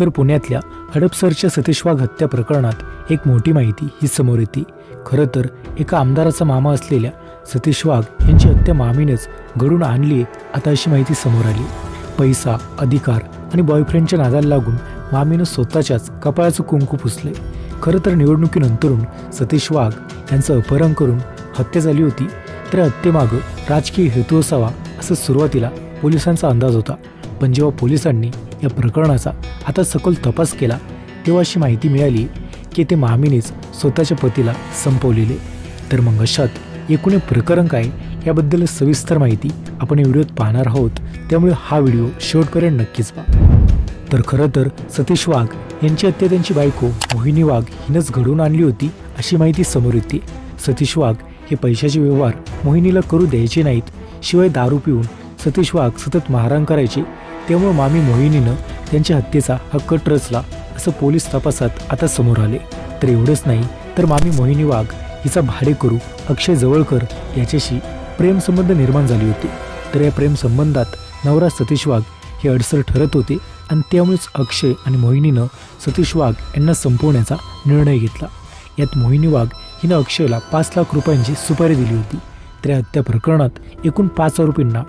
तर पुण्यातल्या हडपसरच्या सतीश वाघ हत्या प्रकरणात एक मोठी माहिती ही समोर येते. खरं तर एका आमदाराचा मामा असलेल्या सतीश वाघ यांची हत्या मामीनेच घडून आणली आता अशी माहिती समोर आली. पैसा अधिकार आणि बॉयफ्रेंडच्या नादाला लागून मामीनं स्वतःच्याच कपाळाचं कुंकू पुसले खरं तर निवडणुकीनंतरून सतीश वाघ यांचं अपहरण करून हत्या झाली होती तर हत्येमागं राजकीय हेतू असावा असं सुरुवातीला पोलिसांचा अंदाज होता. पण जेव्हा पोलिसांनी या प्रकरणाचा आता सखोल तपास केला तेव्हा अशी माहिती मिळाली की ते मामीनेच स्वतःच्या पतीला संपवलेले. तर मग अशात एकूण प्रकरण काय याबद्दल सविस्तर माहिती आपण या व्हिडिओत पाहणार आहोत. त्यामुळे हा व्हिडिओ शेवटपर्यंत नक्कीच पहा. तर खरं तर सतीश वाघ यांची हत्या त्यांची बायको मोहिनी वाघ हिनंच घडवून आणली होती अशी माहिती समोर येते. सतीश वाघ हे पैशाचे व्यवहार मोहिनीला करू द्यायचे नाहीत शिवाय दारू पिऊन सतीश वाघ सतत मारहाण करायचे त्यामुळे मामी मोहिनीनं त्यांच्या हत्येचा हा कट रचला असं पोलीस तपासात आता समोर आले. तर एवढंच नाही तर मामी मोहिनी वाघ हिचा भाडेकरू अक्षय जवळकर याच्याशी प्रेमसंबंध निर्माण झाले होते. तर या प्रेमसंबंधात नवरा सतीश वाघ हे अडसर ठरत होते आणि त्यामुळेच अक्षय आणि मोहिनीनं सतीश वाघ यांना संपवण्याचा निर्णय घेतला. यात मोहिनी वाघ हिनं अक्षयला पाच लाख रुपयांची सुपारी दिली होती. तर या हत्या प्रकरणात एकूण पाच आरोपींना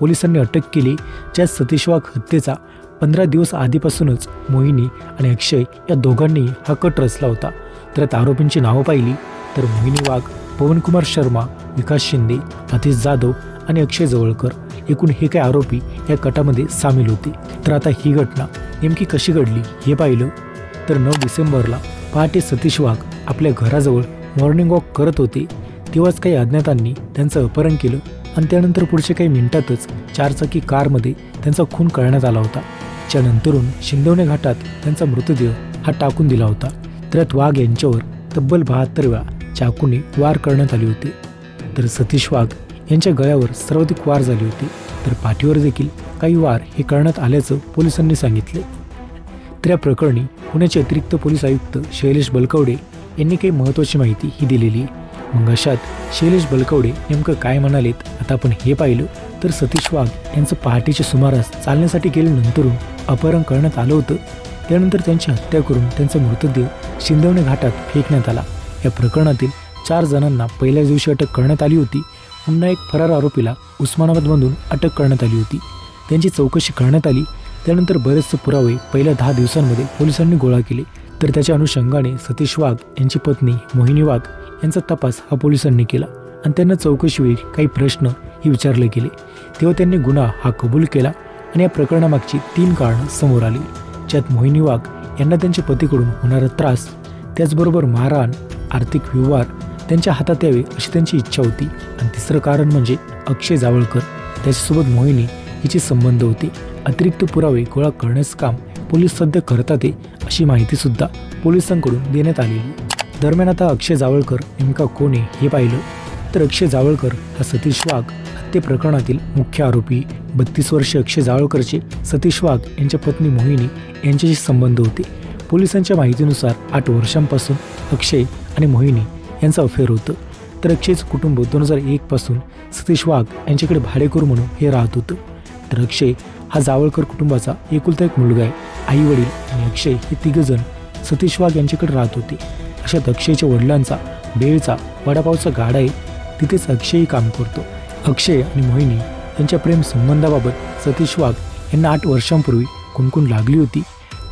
पोलिसांनी अटक केली ज्यात सतीश वाघ हत्येचा पंधरा दिवस आधीपासूनच मोहिनी आणि अक्षय या दोघांनी हा कट रचला होता. तर यात आरोपींची नावं पाहिली तर मोहिनी वाघ पवनकुमार शर्मा विकास शिंदे अतिश जाधव आणि अक्षय जवळकर. एकूण हे काही आरोपी या कटामध्ये सामील होते. तर आता ही घटना नेमकी कशी घडली हे पाहिलं तर नऊ डिसेंबरला पहाटे सतीश वाघ आपल्या घराजवळ मॉर्निंग वॉक करत होते. तेव्हाच काही अज्ञातांनी त्यांचं अपहरण केलं. आणि त्यानंतर पुढच्या काही मिनिटातच चारचाकी कारमध्ये त्यांचा खून करण्यात आला होता. त्यानंतरून शिंदवणे घाटात त्यांचा मृतदेह हा टाकून दिला होता. त्यात वाघ यांच्यावर तब्बल बहात्तर वेळा चाकूने वार करण्यात आले होते. तर सतीश वाघ यांच्या गळ्यावर सर्वाधिक वार झाले होते. तर पाठीवर देखील काही वार हे करण्यात आल्याचं पोलिसांनी सांगितले. तर या प्रकरणी पुण्याचे अतिरिक्त पोलीस आयुक्त शैलेश बलकवडे यांनी काही महत्त्वाची माहिती ही दिलेली आहे. मग अशात शैलेश बलकवडे नेमकं काय म्हणालेत आता आपण हे पाहिलं तर सतीश वाघ यांचं पहाटेच्या सुमारास चालण्यासाठी गेल्यानंतरून अपहरण करण्यात आलं होतं. त्यानंतर त्यांची हत्या करून त्यांचा मृतदेह शिंदवणे घाटात फेकण्यात आला. या प्रकरणातील चार जणांना पहिल्याच दिवशी अटक करण्यात आली होती. पुन्हा एक फरार आरोपीला उस्मानाबादमधून अटक करण्यात आली होती. त्यांची चौकशी करण्यात आली. त्यानंतर बरेचसे पुरावे पहिल्या दहा दिवसांमध्ये पोलिसांनी गोळा केले. तर त्याच्या अनुषंगाने सतीश वाघ यांची पत्नी मोहिनी वाघ यांचा तपास हा पोलिसांनी केला आणि त्यांना चौकशीवेळी काही प्रश्न ही विचारले गेले. तेव्हा त्यांनी गुन्हा हा कबूल केला आणि या प्रकरणामागची तीन कारणं समोर आली. ज्यात मोहिनी वाघ यांना त्यांच्या पतीकडून होणारा त्रास त्याचबरोबर मारहाण आर्थिक व्यवहार त्यांच्या हातात यावे अशी त्यांची इच्छा होती. आणि तिसरं कारण म्हणजे अक्षय जावळकर. त्याच्यासोबत मोहिनी हिचे संबंध होते. अतिरिक्त पुरावे गोळा करण्याचं काम पोलीस सध्या करतात अशी माहितीसुद्धा पोलिसांकडून देण्यात आलेली दरम्यान आता अक्षय जावळकर नेमका कोण आहे हे पाहिलं. तर अक्षय जावळकर हा सतीश वाघ हत्ये प्रकरणातील मुख्य आरोपी. बत्तीस वर्षीय अक्षय जावळकरचे सतीश वाघ यांच्या पत्नी मोहिनी यांच्याशी संबंध होते. पोलिसांच्या माहितीनुसार आठ वर्षांपासून अक्षय आणि मोहिनी यांचं अफेअर होतं. तर अक्षयचं कुटुंब दोन हजार एकपासून सतीश वाघ यांच्याकडे भाडेकरू म्हणून हे राहत होतं. तर अक्षय हा जावळकर कुटुंबाचा एकुलता एक मुलगा आहे आई वडील आणि अक्षय हे तिघजण सतीश वाघ यांच्याकडे राहत होते. अशा अक्षयच्या वडिलांचा बेळचा वडापावचा गाडा आहे. तिथेच अक्षयही काम करतो. अक्षय आणि मोहिनी यांच्या प्रेम संबंधाबाबत सतीश वाघ यांना आठ वर्षांपूर्वी कुणकुण लागली होती.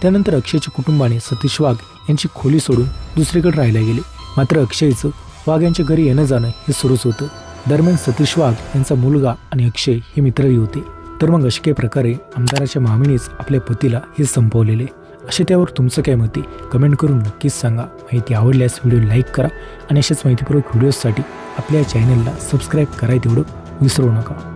त्यानंतर अक्षयच्या कुटुंबाने सतीश वाघ यांची खोली सोडून दुसरीकडे राहायला गेले. मात्र अक्षयचं वाघ यांच्या घरी येणं जाणं हे सुरूच होतं. दरम्यान सतीश वाघ यांचा मुलगा आणि अक्षय हे मित्रही होते. तर मग अशा प्रकारे आमदाराच्या मामीनेच आपल्या पतीला हे संपवलेले. असे त्यावर तुमचं काय मत आहे? कमेंट करून नक्कीच सांगा. माहिती आवडल्यास व्हिडिओ लाईक करा आणि अशाच माहितीपूर्वक व्हिडिओजसाठी आपल्या चॅनलला सबस्क्राईब करायला तेवढं विसरू नका.